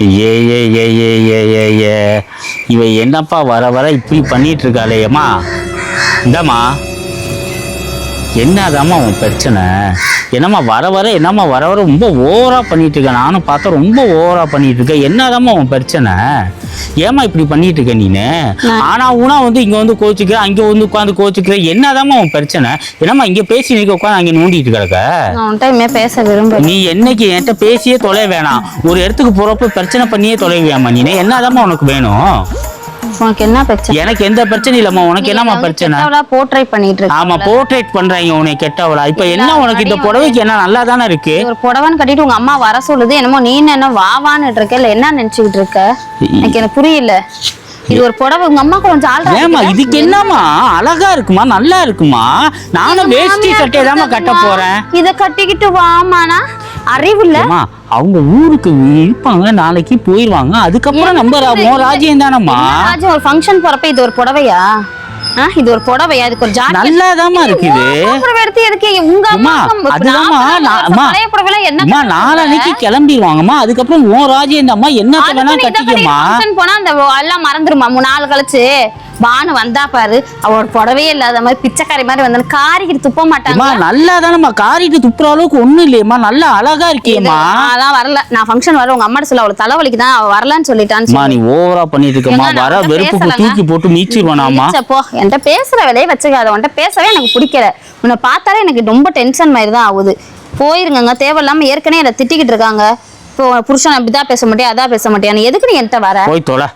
ஏ ஏ ஏ ஏ ஏ ஏ ஏ. இவ என்னப்பா வர வர இப்படி பண்ணிட்டு இருக்காளேயம்மா? இந்தாம்மா. என்னதாம்மா உன் பிரச்சனை? என்னம்மா வர வர என்னம்மா வர வர ரொம்ப ஓவரா பண்ணிட்டு இருக்க. நானும் பார்த்தா ரொம்ப ஓவரா பண்ணிட்டு இருக்க. என்னதாம்மா உன் பிரச்சனை? ஏம்மா இப்படி பண்ணிட்டு இருக்க நீனு? ஆனா ஊனா வந்து இங்க வந்து கோச்சிக்கிற அங்க வந்து உட்காந்து கோச்சிக்கிற. என்னதாம்மா உன் பிரச்சனை? என்னம்மா இங்க பேசி நீங்க உட்காந்து அங்க நோண்டிட்டு கிடக்க? நான் பேச விரும்பல. நீ என்னைக்கு என்கிட்ட பேசியே தொலை வேணாம். ஒரு இடத்துக்கு போறப்ப பிரச்சனை பண்ணியே தொலைவியாமா நீ என்னதாம்மா உனக்கு வேணும்? உனக்கு என்ன பிரச்சனை? எனக்கு எந்த பிரச்சனையும் இல்லம்மா. உனக்கு என்னம்மா பிரச்சனை? போர்ட்ரை பண்ணிட்டு இருக்க ஆமா போர்ட்ரேட் பண்றாங்க உன்னை கெட்டவளா. இப்ப என்ன உனக்கு இந்த புடவைக்கு என்ன நல்லா தானே இருக்கு ஒரு புடவைன்னு கட்டிட்டு உங்க அம்மா வர சொல்லுது. என்னமோ நீ என்ன வா வான்னு இருக்க? இல்ல என்ன நினைச்சுக்கிட்டு இருக்க? எனக்கு எனக்கு புரியல. இது ஒரு புடவை உங்க அம்மா கொஞ்சம் ஆள் ஏமா இதுக்கு என்னம்மா? அழகா இருக்குமா? நல்லா இருக்குமா? நானும் வேஷ்டி சட்டையை தாம்மா கட்ட போறேன். இத கட்டிக்கிட்டு வாமானா அறிவு ஏம்மா அவங்க ஊருக்கு இருப்பாங்க நாளைக்கு போயிருவாங்க. அதுக்கப்புறம் நம்ம ராஜ்யம் தானம்மா? ராஜா ஒரு ஃபங்க்ஷன் போறப்ப இது ஒரு புடவையா? இது ஒரு புடவையா? இதுக்கு ஒரு ஜாக்கெட் நல்லாதாம்மா இருக்குது. புடவை எடுத்து எதுக்கு? உங்க அம்மா அதுதாம்மா நான் அம்மா பழைய புடவை என்ன அம்மா நாளைக்கு கிளம்பிடுவாங்கம்மா அதுக்கப்புறம் ஓ ராஜ்யம் தாம்மா என்னத்த வேணா ஃபங்க்ஷன் போனா அந்த எல்லாம் மறந்துருமா? நாள் கழிச்சு. பானு வந்தா பாரு அவளோட புடவையே இல்லாத மாதிரி பிச்சைக்காரி மாதிரி வந்தாலும் காரிக்கிட்டு துப்ப மாட்டாங்க. அம்மா நல்லா தானம்மா காரிட்டு துப்புற அளவுக்கு ஒண்ணும் இல்லையம்மா நல்லா அழகா இருக்கியம்மா அதான் வரல. நான் ஃபங்க்ஷன் வர உங்க அம்மாட்ட சொல்ல அவளை தலைவலிக்கு தான் அவ வரலன்னு சொல்லிட்டான்னு அம்மா நீ ஓவரா பண்ணிட்டு இருக்கம்மா நான் வர பேசலங்க. தூக்கி போட்டு மீச்சிருவானாமா ச்சே, போ என்கிட்ட பேசுற வேலையை வச்சுக்காத உன்கிட்ட பேசவே எனக்கு பிடிக்கல. உன்னை பார்த்தாலே எனக்கு ரொம்ப டென்ஷன் மாதிரி தான் ஆகுது. போயிருங்கங்க தேவையில்லாம ஏற்கனவே என்னை திட்டிக்கிட்டு இருக்காங்க. இப்போ புருஷன் அப்படிதான் பேச மாட்டியா அதான் பேச மாட்டியான்னு எதுக்கு நீ என்கிட்ட வர? போய் தொலை.